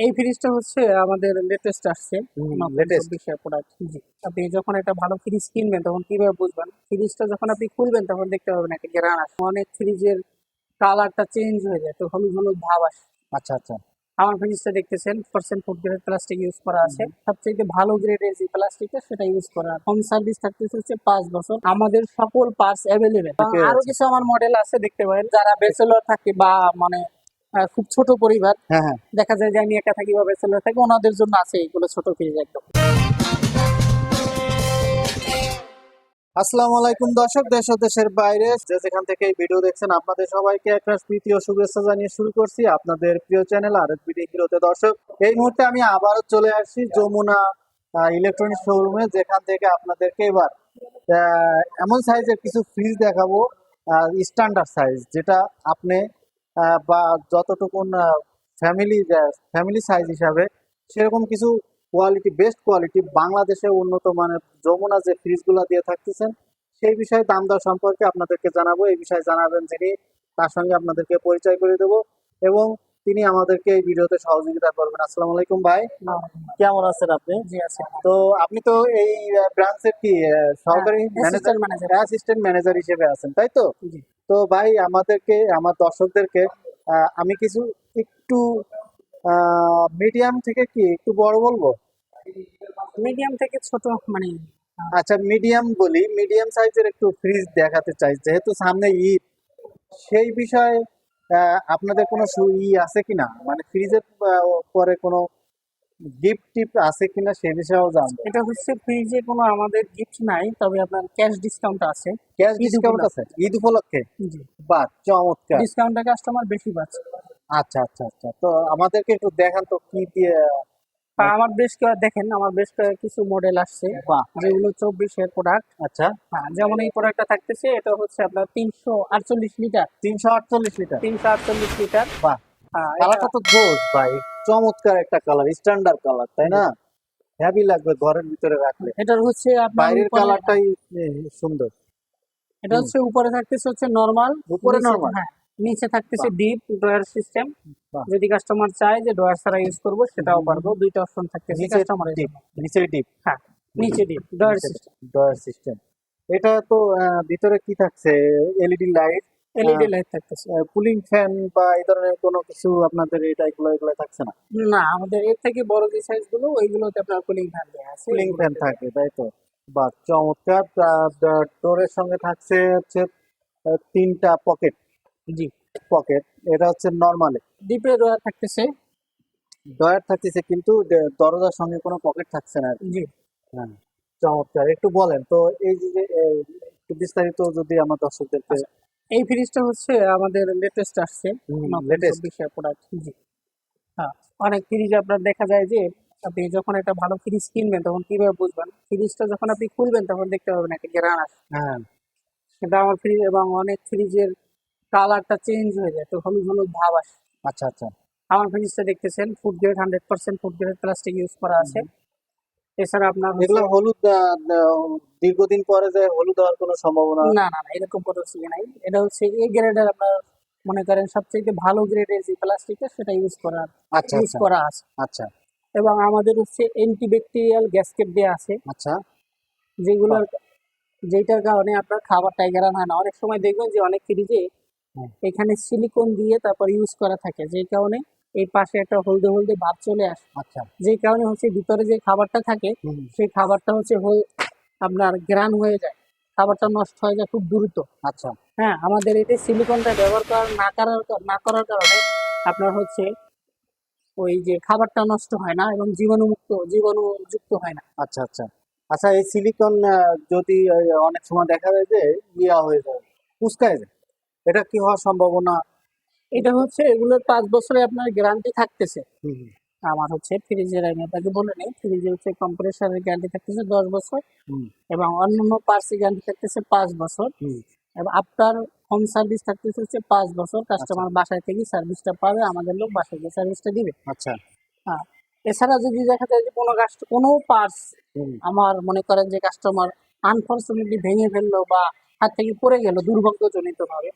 এই ফ্রিজটা হচ্ছে আমাদের লেটেস্ট আসছে। নতুন latest। প্রোডাক্ট জি। আপনি যখন একটা ভালো ফ্রিজ কিনবেন তখন কীভাবে বুঝবেন? ফ্রিজটা যখন আপনি খুলবেন তখন দেখতে পাবেন একটা গ্রান আসে অনেক ফ্রিজের কালারটা চেঞ্জ হয়ে যায় তো হলুদ হলুদ ভাব আসে। আচ্ছা আচ্ছা। আমার ফ্রিজটা দেখতেছেন percent food grade plastic use করা আছে। সবচেয়ে ভালো গ্রেডের যে প্লাস্টিকটা সেটা ইউজ করা। হোম সার্ভিস থাকতেছে হচ্ছে পাঁচ বছর। আমাদের সকল পার্টস অ্যাভেলেবেল আরও কিছু আমার মডেল আছে দেখতে পারেন। যারা ব্যাচেলর থাকে বা মানে খুব ছোট পরিবার। হ্যাঁ হ্যাঁ। দেখা যায় যে আমি একা থাকি বা ব্যাচেলর থাকি ওনাদের জন্য আছে এইগুলো ছোট ফ্রিজ একদম। আসসালামু আলাইকুম দর্শক দেশ ও দেশের বাইরে। যে যেখান থেকে এই ভিডিও দেখছেন আপনাদের সবাইকে একটা প্রীতি ও শুভেচ্ছা জানিয়ে শুরু করছি আপনাদের প্রিয় চ্যানেল আর এস বিডি হিরোতে। দর্শক এই মুহূর্তে আমি আবারও চলে আসছি যমুনা ইলেকট্রনিক শোরুমে যেখান থেকে আপনাদেরকে এবার এমন সাইজের কিছু ফ্রিজ দেখাবো স্ট্যান্ডার্ড সাইজ যেটা আপনি বা যতটুকুন ফ্যামিলি ফ্যামিলি সাইজ হিসাবে সেরকম কিছু কোয়ালিটি বেস্ট কোয়ালিটি বাংলাদেশে উন্নত মানের যমুনা যে ফ্রিজগুলো দিয়ে থাকতেছেন, সেই বিষয়ে দাম দর সম্পর্কে আপনাদেরকে জানাব। এই বিষয়ে জানাবেন যিনি, তার সঙ্গে আপনাদেরকে পরিচয় করে দেবো। এবং তিনি আমাদেরকে এই ভিডিওতে সহযোগিতা করবেন। আসসালামু আলাইকুম ভাই। কেমন আছেন আপনি? জি আছে। তো আপনি তো এই ব্রাঞ্চের কি সহকারী ম্যানেজার assistant অ্যাসিস্ট্যান্ট ম্যানেজার হিসেবে আছেন তাই তো? তো ভাই আমাদেরকে আমার দর্শকদেরকে আমি কিছু একটু মিডিয়াম থেকে কি একটু বড় বলব? মিডিয়াম থেকে ছোট মানে আচ্ছা মিডিয়াম বলি। মিডিয়াম সাইজের একটু ফ্রিজ দেখাতে চাই। যেহেতু সামনে ঈদ সেই বিষয়ে আপনাদের কোনো ই আছে কিনা? মানে ফ্রিজের পরে কোনো গিফট টিপ আছে কিনা সে বিষয়েও জানব। এটা হচ্ছে ফ্রিজে কোনো আমাদের গিফট নাই তবে আপনার ক্যাশ ডিসকাউন্ট আছে। ক্যাশ ডিসকাউন্ট আছে? ঈদ উপলক্ষে? জি। বাহ চমৎকার। ডিসকাউন্টটা কাস্টমার বেশি পাচ্ছে। আচ্ছা আচ্ছা আচ্ছা। তো আমাদেরকে একটু দেখান তো কি দিয়ে আমার বেশ দেখেন আমার বেশ কিছু মডেল আসছে বাহ। যেগুলো চব্বিশের প্রোডাক্ট আচ্ছা। যেমন এই প্রোডাক্টটা থাকতেছে এটা হচ্ছে আপনার তিনশো আটচল্লিশ লিটার তিনশো আটচল্লিশ লিটার তিনশো আটচল্লিশ লিটার কালারটা তো জোস ভাই। চমৎকার একটা কালার স্ট্যান্ডার্ড কালার তাই না? হেভি লাগবে ঘরের ভিতরে রাখলে। এটার হচ্ছে আপনার বাইরের কালারটাই সুন্দর। এটা হচ্ছে উপরে থাকতেছে হচ্ছে নরমাল উপরে normal? হ্যাঁ। নিচে থাকতেছে ডিপ ড্রয়ার সিস্টেম। যদি কাস্টমার চায় যে ড্রয়ার ছাড়া ইউজ করব সেটাও পারব। দুইটা অপশন থাকতেছে নিচে কাস্টমারের ডিপ নিচে ডিপ হ্যাঁ নিচে deep drawer system drawer system এটা তো ভিতরে কি থাকছে? এলইডি লাইট এলইডি লাইট থাকতেছে। কুলিং ফ্যান বা এই ধরনের কোনো কিছু আপনাদের এটা এগুলো এগুলো থাকছে না? না আমাদের এর থেকে বড় যে সাইজগুলো ওইগুলোতে আপনার কুলিং ফ্যান দেওয়া আছে। কুলিং ফ্যান থাকে তাই তো? বা চমৎকার। ডোরের সঙ্গে থাকছে হচ্ছে তিনটা পকেট জি। পকেট এটা হচ্ছে নর্মালে ডিপে ড্রয়ার থাকতেছে। ডয়ার থাকতেছে কিন্তু দরজার সঙ্গে কোনো পকেট থাকছে না জি। হ্যাঁ। চমৎকার। একটু বলেন তো এই যে একটু বিস্তারিত যদি আমার দর্শকদেরকে এই ফ্রিজটা হচ্ছে আমাদের লেটেস্ট আসছে। চব্বিশের প্রোডাক্ট জি। হ্যাঁ অনেক ফ্রিজ আপনার দেখা যায় যে আপনি যখন একটা ভালো ফ্রিজ কিনবেন তখন কীভাবে বুঝবেন? ফ্রিজটা যখন আপনি খুলবেন তখন দেখতে পাবেন একটা গ্রান আসে হ্যাঁ। সেটা আমার ফ্রিজ এবং অনেক ফ্রিজের কালারটা চেঞ্জ হয়ে যায় তো হলুদ হলুদ ভাব আসে। আচ্ছা আচ্ছা। আমার ফ্রিজটা দেখতেছেন food grade hundred percent food grade plastic use করা আছে। এছাড়া আপনার এগুলো হলুদ দীর্ঘদিন পরে যে হলুদ হওয়ার কোনো সম্ভাবনা না না না এরকম কোনো ইয়ে নাই। এটা হচ্ছে এ গ্রেডের আপনার মনে করেন সবচেয়ে ভালো গ্রেডের যে প্লাস্টিকটা সেটা ইউজ করা আচ্ছা ইউজ আচ্ছা। করা আছে। আচ্ছা। এবং আমাদের হচ্ছে অ্যান্টিব্যাকটেরিয়াল গ্যাসকেট দেওয়া আছে। আচ্ছা। যেগুলোর যেটার কারণে আপনার খাবার গ্যারান হয় না। অনেক সময় দেখবেন যে অনেক ফ্রিজে। এখানে সিলিকন দিয়ে তারপর ইউজ করা থাকে। যেই কারণে এই পাশে একটা হলদে হলদে ভাব চলে আসে। আচ্ছা। যেই কারণে হচ্ছে ভিতরে যে খাবারটা থাকে সেই খাবারটা হচ্ছে হল- আপনার গ্রান হয়ে যায়। খাবারটা নষ্ট হয়ে যায় খুব দ্রুত। আচ্ছা। হ্যাঁ আমাদের এতে সিলিকনটা ব্যবহার করা না করার না করার কারণে আপনার হচ্ছে ওই যে খাবারটা নষ্ট হয় না এবং জীবাণুমুক্ত জীবাণুযুক্ত হয় না। আচ্ছা আচ্ছা। আচ্ছা এই সিলিকন যদি অনেক সময় দেখা যায় যে ইয়া হয়ে যায় উস্কায় যায়। এটা কি হওয়ার সম্ভাবনা? এটা হচ্ছে এগুলোর পাঁচ বছরে আপনার গ্যারান্টি থাকতেছে। আমার হচ্ছে ফ্রিজের আমি আপনাকে বলে নিই ফ্রিজে হচ্ছে কম্প্রেসারের গ্যারান্টি থাকতেছে দশ বছর এবং অন্যান্য পার্সি গ্যারান্টি থাকতেছে পাঁচ বছর। এবং আপনার হোম সার্ভিস থাকতেছে হচ্ছে পাঁচ বছর কাস্টমার বাসায় থেকে সার্ভিসটা পাবে আমাদের লোক বাসায় গিয়ে সার্ভিসটা দিবে। আচ্ছা। হ্যাঁ এছাড়া যদি দেখা যায় যে কোনো কাস্ট কোনো পার্স আমার মনে করেন যে কাস্টমার আনফর্চুনেটলি ভেঙে ফেলল বা হাত থেকে পড়ে গেল দুর্ভাগ্যজনিত ভাবে।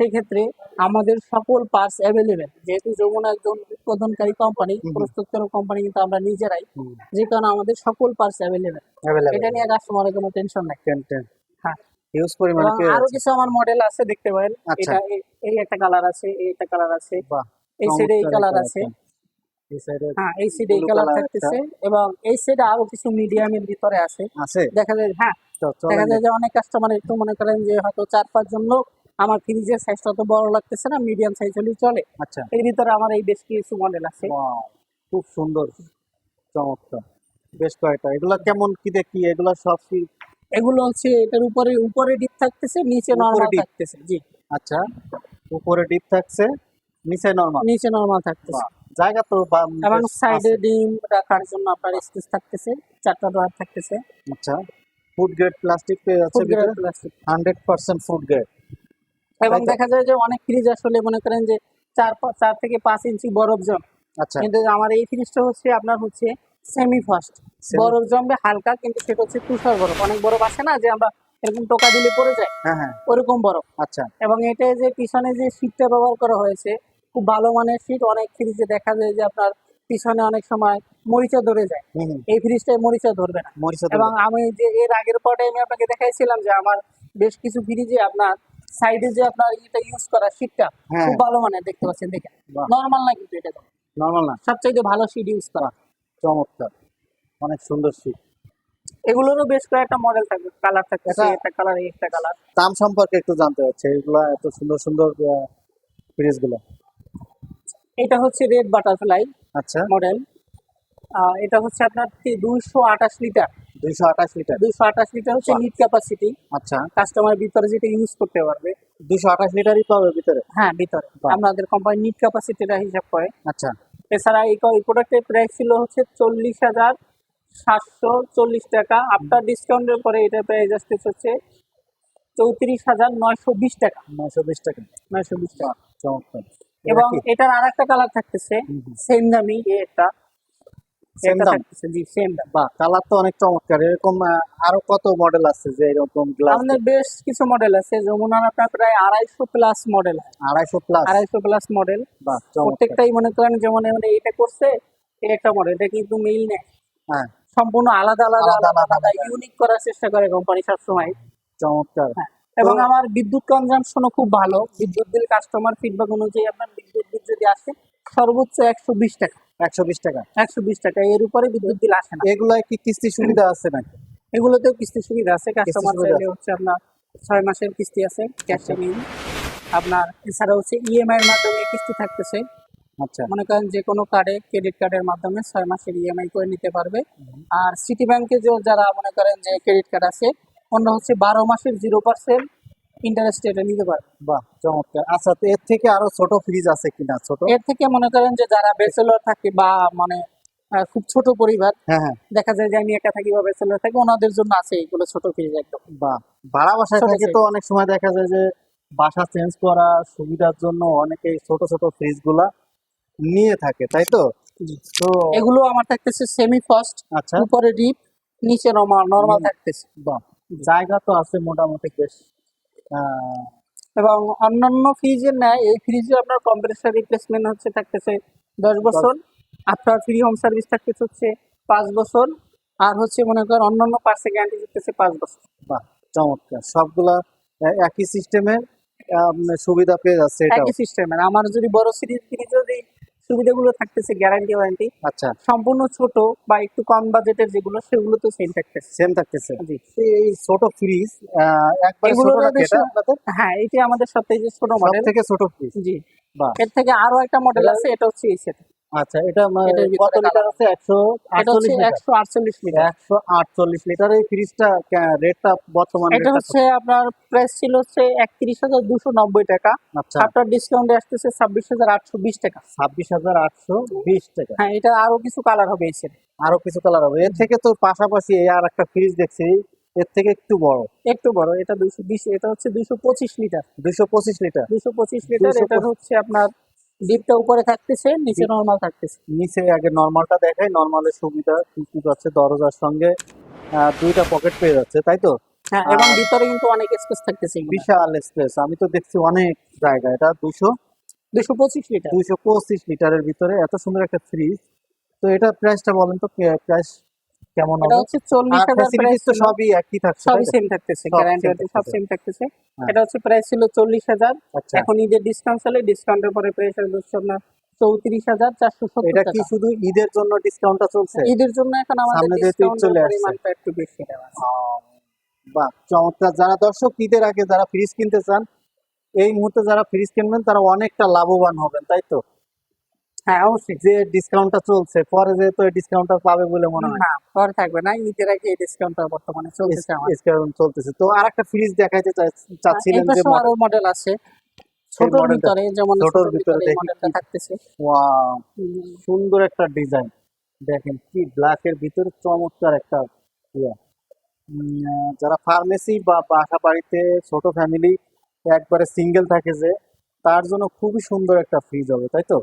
সেই ক্ষেত্রে আমাদের সকল পার্টস অ্যাভেলেবেল যেহেতু যমুনা একজন উৎপাদনকারী কোম্পানি। প্রস্তুতকারক কোম্পানি কিন্তু আমরা নিজেরাই যে কারণে আমাদের সকল পার্টস অ্যাভেলেবেল এটা নিয়ে কাস্টমারের কোনো টেনশন নাই। হ্যাঁ। হিউজ পরিমাণে এবং আরও কিছু আমার মডেল আছে দেখতে পারেন। আচ্ছা। এটা এই- একটা কালার আছে এই একটা কালার আছে। এই সাইডে এই কালার আছে। হ্যাঁ এই সাইডে এই কালার থাকতেছে এবং এই সাইডে আরও কিছু মিডিয়ামের ভিতরে আছে আছে? দেখা যায় হ্যাঁ দেখা যায় যে অনেক কাস্টমার একটু মনে করেন যে হয়তো চার পাঁচজন লোক আমার ফ্রিজের সাইজটা তো বড় লাগতেছে না মিডিয়াম সাইজ হলেই চলে। আচ্ছা। এর ভিতরে আমার এই বেশ কিছু মডেল আছে। খুব সুন্দর চমৎকার। বেশ কয়েকটা। এগুলা কেমন কি দেখি এগুলা সব কি? এগুলো হচ্ছে এটার উপরে উপরে ডিপ থাকতেছে নিচে নরমাল থাকতেছে জি। আচ্ছা উপরে ডিপ থাকছে নিচে নরমাল নিচে নরমাল থাকতেছে। জায়গা তো এবং সাইডে ডিম রাখার জন্য আপনার স্পেস থাকতেছে চারটা ডোয়ার থাকতেছে। আচ্ছা। ফুড গ্রেড প্লাস্টিক পেয়ে যাচ্ছে। হান্ড্রেড পার্সেন্ট ফুড গ্রেড এবং দেখা যায় যে অনেক ফ্রিজ আসলে মনে করেন যে চার চার থেকে পাঁচ ইঞ্চি বরফ জম। আচ্ছা। কিন্তু আমার এই ফ্রিজটা হচ্ছে আপনার হচ্ছে সেমি ফাস্ট বরফ জমবে হালকা কিন্তু সেটা হচ্ছে তুষার বরফ। অনেক বরফ আছে না যে আমরা এরকম টোকা দিলে পড়ে যায়? হ্যাঁ হ্যাঁ। ওরকম বরফ। আচ্ছা। এবং এটা যে পিছনে যে শীটটা ব্যবহার করা হয়েছে খুব ভালো মানের শীট অনেক ফ্রিজে দেখা যায় যে আপনার পিছনে অনেক সময় মরিচা ধরে যায়। এই ফ্রিজটাই মরিচা ধরবে না। মরিচা এবং আমি যে এর আগের পর্বে আমি আপনাকে দেখাইছিলাম যে আমার বেশ কিছু ফ্রিজে আপনার সাইডে যে আপনার এটা ইউজ করা শীটটা হ্যাঁ। খুব ভালো মানে দেখতে পাচ্ছেন দেখেন। নর্মাল না কিন্তু এটা নর্মাল না। সবচাইতে ভালো শীট ইউজ করা। চমৎকার। অনেক সুন্দর শীত এগুলোরও বেশ কয়েকটা মডেল থাকবে কালার থাকবে একটা কালার একটা কালার দাম সম্পর্কে একটু জানতে চাচ্ছি এগুলা এত সুন্দর সুন্দর ফ্রিজগুলো। এটা হচ্ছে রেড বাটারফ্লাই আচ্ছা। মডেল এটা হচ্ছে আপনার দুইশো আঠাশ লিটার দুইশো আঠাশ লিটার দুইশো আঠাশ লিটার হচ্ছে। নিট ক্যাপাসিটি আচ্ছা। কাস্টমার ভিতরে যেটা ইউজ করতে পারবে। দুইশো আঠাশ লিটারই পাবে ভিতরে? হ্যাঁ ভিতরে। আমাদের কোম্পানি নিট ক্যাপাসিটিটা হিসাব করে। আচ্ছা। এছাড়া এই প্রোডাক্টের প্রাইস ছিল হচ্ছে চল্লিশ হাজার সাতশো চল্লিশ টাকা। আফটার ডিসকাউন্টের পরে এটার প্রাইস আসতে হচ্ছে চৌত্রিশ হাজার নয়শো বিশ টাকা। নয়শো বিশ টাকা। নয়শো বিশ টাকা। চমৎকার। এবং এটার আর একটা কালার থাকতেছে। সেম দামি এটা এটা দাম? জি সেম দাম। বাহ কালার তো অনেক চমৎকার। এরকম আরও কত মডেল আছে যে এরকম গ্লাস আমাদের বেশ কিছু মডেল আছে যমুনার আপনার প্রায় আড়াইশো প্লাস মডেল আড়াইশো প্লাস আড়াইশো প্লাস মডেল বাহ প্রত্যেকটাই মনে করেন যেমন মানে এইটা করছে একটা মডেল এটা কিন্তু মিল নেই। হ্যাঁ। সম্পূর্ণ আলাদা আলাদা আলাদা আলাদা আলাদা আলাদা। ইউনিক করার চেষ্টা করে কোম্পানি সবসময়। চমৎকার। হ্যাঁ। এবং আমার বিদ্যুৎ কনজাম্পশনও খুব ভালো। বিদ্যুৎ বিল কাস্টমার ফিডব্যাক অনুযায়ী আপনার বিদ্যুৎ বিল যদি আসে সর্বোচ্চ একশো বিশ টাকা। একশো বিশ টাকা। একশো বিশ টাকা এর উপরে বিদ্যুৎ বিল আসে না। এগুলাই কি কিস্তি সুবিধা আছে নাকি? এগুলোতেও কিস্তি সুবিধা আছে। কাস্টমার চাইলে হচ্ছে আপনার ছয় মাসের কিস্তি আছে ক্যাশ আপনার এছাড়া হচ্ছে ইএমআই এর মাধ্যমে কিস্তি থাকতেছে। আচ্ছা। মনে করেন যে কোনো কার্ডে ক্রেডিট কার্ডের মাধ্যমে ছয় মাসের ইএমআই করে নিতে পারবে। আর সিটি ব্যাংকে যে যারা মনে করেন যে ক্রেডিট কার্ড আছে অন্য হচ্ছে বারো মাসের জিরো পার্সেন্ট ইন্টারেস্ট রেটে নিতে পারবে বাহ চমৎকার। আচ্ছা তো এর থেকে আরও ছোট ফ্রিজ আছে কিনা? ছোট? এর থেকে মনে করেন যে যারা ব্যাচেলর থাকে বা মানে খুব ছোট পরিবার হ্যাঁ হ্যাঁ। দেখা যায় যে আমি একা থাকি বা ব্যাচেলর থাকি ওনাদের জন্য আছে এইগুলো ছোট ফ্রিজ একদম। বা ভাড়া বাসায় থেকে তো অনেক সময় দেখা যায় যে বাসা চেঞ্জ করা সুবিধার জন্য অনেকে ছোট ছোট ফ্রিজগুলা নিয়ে থাকে তাই তো? তো এগুলো আমার থাকতেছে সেমি ফার্স্ট আচ্ছা। উপরে ডিপ নিচে নরমাল নরমাল থাকতেছে। বাহ জায়গা তো আছে মোটামুটি বেশ এবং অন্যান্য ফ্রিজের ন্যায় এই ফ্রিজে আপনার কম্প্রেসার রিপ্লেসমেন্ট হচ্ছে থাকতেছে দশ বছর আপনার ফ্রি হোম সার্ভিস থাকতেছে হচ্ছে পাঁচ বছর আর হচ্ছে মনে করেন অন্যান্য পার্সে গ্যারান্টি থাকতেছে পাঁচ বছর। বাহ চমৎকার। সবগুলা একই সিস্টেমের সুবিধা পেয়ে যাচ্ছে একই সিস্টেমের আমার যদি বড় সিরিজ ফ্রিজ যদি সুবিধাগুলো থাকতেছে গ্যারান্টি ওয়ারেন্টি আচ্ছা। সম্পূর্ণ ছোট বা একটু কম বাজেটের যেগুলো সেগুলো তো সেম থাকতেছে। সেম থাকতেছে। জি। এই ছোট ফ্রিজ একবার ছোট হ্যাঁ এটি আমাদের সবথেকে যে ছোট মডেল থেকে ছোট ফ্রিজ জি। এর থেকে আরও একটা মডেল আছে এটা হচ্ছে এই সেট আচ্ছা এটা কত লিটার আছে? একশো আটচল্লিশ একশো আটচল্লিশ লিটার। একশো আটচল্লিশ লিটার। এই ফ্রিজটা রেটটা বর্তমান এটা হচ্ছে আপনার প্রাইস ছিল হচ্ছে একত্রিশ হাজার দুশো নব্বই টাকা। আচ্ছা। আফটার ডিসকাউন্টে আসতেছে ছাব্বিশ হাজার আটশো বিশ টাকা। ছাব্বিশ হাজার আটশো বিশ টাকা। হ্যাঁ এটা আরও কিছু কালার হবে এই সেট আরও কিছু কালার হবে। এর থেকে তো পাশাপাশি আর একটা ফ্রিজ দেখছি এর থেকে একটু বড়। একটু বড় এটা দুইশো বিশ এটা হচ্ছে দুইশো পঁচিশ লিটার। দুইশো পঁচিশ লিটার। দুইশো পঁচিশ লিটার এটা হচ্ছে আপনার ডিপটা উপরে থাকতেছে নিচে নর্মাল থাকতেছে। নিচে আগে নর্মালটা দেখাই নর্মালের সুবিধা কি কি পাচ্ছে দরজার সঙ্গে দুইটা পকেট পেয়ে যাচ্ছে তাই তো? হ্যাঁ এবং ভিতরে কিন্তু অনেক স্পেস থাকতেছে বিশাল স্পেস আমি তো দেখছি অনেক জায়গা এটা দুশো দুশো পঁচিশ লিটার। দুইশো পঁচিশ লিটারের ভিতরে এত সুন্দর একটা ফ্রিজ তো এটা প্রাইসটা বলেন তো প্রাইস কেমন হবে হচ্ছে চল্লিশ আর হাজার ফ্যাসিলিটিস তো সবই একই থাকছে সবই সেম থাকতেছে গ্যারান্টি সব সেম থাকতেছে। হ্যাঁ। এটা হচ্ছে প্রাইস ছিল চল্লিশ হাজার। আচ্ছা। এখন ঈদের ডিসকাউন্ট চলে ডিসকাউন্টের পরে প্রাইস হচ্ছে আপনার চৌত্রিশ হাজার চারশো সত্তর এটা কি শুধু ঈদের জন্য ডিসকাউন্টটা চলছে? ঈদের জন্য এখন আমাদের সামনে যেহেতু ঈদ ডিসকাউন্টের পরিমাণটা একটু বেশি দেওয়া বাহ চমৎকার। যারা দর্শক ঈদের আগে যারা ফ্রিজ কিনতে চান এই মুহূর্তে যারা ফ্রিজ কিনবেন তারা অনেকটা লাভবান হবেন তাই তো? হ্যাঁ অবশ্যই। যে ডিসকাউন্টটা চলছে পরে যেহেতু এই ডিসকাউন্টটা পাবে বলে মনে হয়। না পরে থাকবে। না ঈদের আগে এই ডিসকাউন্টটা বর্তমানে চলতেছে আমার। ডিসকাউন্ট চলতেছে। তো আর একটা ফ্রিজ দেখাইতে চাই- চাচ্ছিলেন যে আরও মডেল আছে। ছোটর ভিতরে যেমন ছোটর ভিতরে ভিতরে মডেলটা থাকতেছে। ওয়াও সুন্দর একটা ডিজাইন দেখেন কি ব্ল্যাক এর ভিতরে চমৎকার একটা ইয়া। যারা ফার্মেসি বা বাসা বাড়িতে ছোট ফ্যামিলি একবারে সিঙ্গেল থাকে যে তার জন্য খুবই সুন্দর একটা ফ্রিজ হবে তাই তো?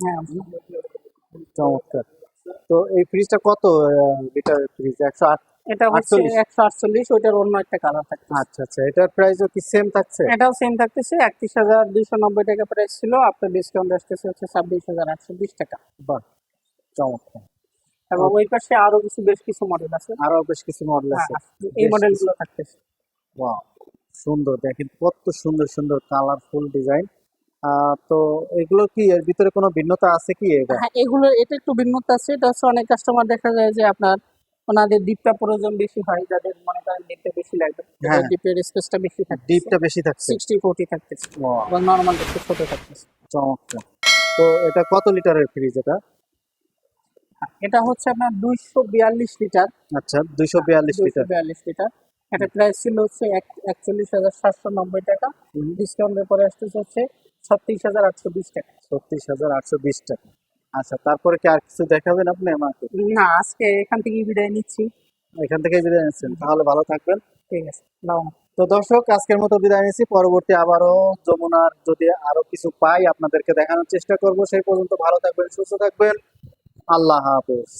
হ্যাঁ চমৎকার। তো এই ফ্রিজটা কত লিটার ফ্রিজ একশো আট এটা হচ্ছে একশো আটচল্লিশ ওইটার অন্য একটা কালার থাকতেছে। আচ্ছা আচ্ছা এটার প্রাইসও কি সেম থাকছে? এটাও সেম থাকতেছে একত্রিশ হাজার দুইশো নব্বই টাকা প্রাইস ছিল আপনার ডিসকাউন্ট আসতেছে হচ্ছে ছাব্বিশ হাজার আটশো বিশ টাকা। বাহ চমৎকার। এবং ওই পাশে আরও কিছু বেশ কিছু মডেল আছে। আরও বেশ কিছু মডেল আছে। হ্যাঁ, এই বেশ মডেলগুলো থাকতেছে। ওয়াও সুন্দর দেখেন কত সুন্দর সুন্দর কালারফুল ডিজাইন তো এগুলো কি এর ভিতরে কোনো ভিন্নতা আছে কি এটা হ্যাঁ এগুলো এটা একটু ভিন্নতা আছে। এটা হচ্ছে অনেক কাস্টমার দেখা যায় যে আপনার ওনাদের ডিপটা প্রয়োজন বেশি হয় যাদের মনে করেন ডিপটা বেশি লাগবে। ডিপের স্পেসটা বেশি থাকে ডিপটা বেশি থাকছে সিক্সটি ফোর্টি থাকতেছে। এবং নর্মাল একটু ছোট থাকতেছে। চমৎকার। তো এটা কত লিটারের ফ্রিজ এটা? এটা হচ্ছে আপনার দুইশো বিয়াল্লিশ লিটার। আচ্ছা দুইশো বিয়াল্লিশ লিটার। বিয়াল্লিশ লিটার। এটা প্রাইস ছিল হচ্ছে এক- একচল্লিশ হাজার সাতশো নব্বই টাকা। ডিসকাউন্টের পরে আসতেছে হচ্ছে ছত্রিশ হাজার আটশো বিশ টাকা। ছত্রিশ হাজার আটশো বিশ টাকা। আচ্ছা তারপরে কি আর কিছু দেখাবেন আপনি আমাকে? না আজকে এখান থেকে বিদায় নিচ্ছি। এখান থেকে বিদায় নিচ্ছেন। তাহলে ভালো থাকবেন। ঠিক আছে নাও তো দর্শক আজকের মতো বিদায় নিচ্ছি। পরবর্তী আবারও যমুনার যদি আরও কিছু পাই আপনাদেরকে দেখানোর চেষ্টা করব। সেই পর্যন্ত ভালো থাকবেন সুস্থ থাকবেন। আল্লাহ হাফেজ।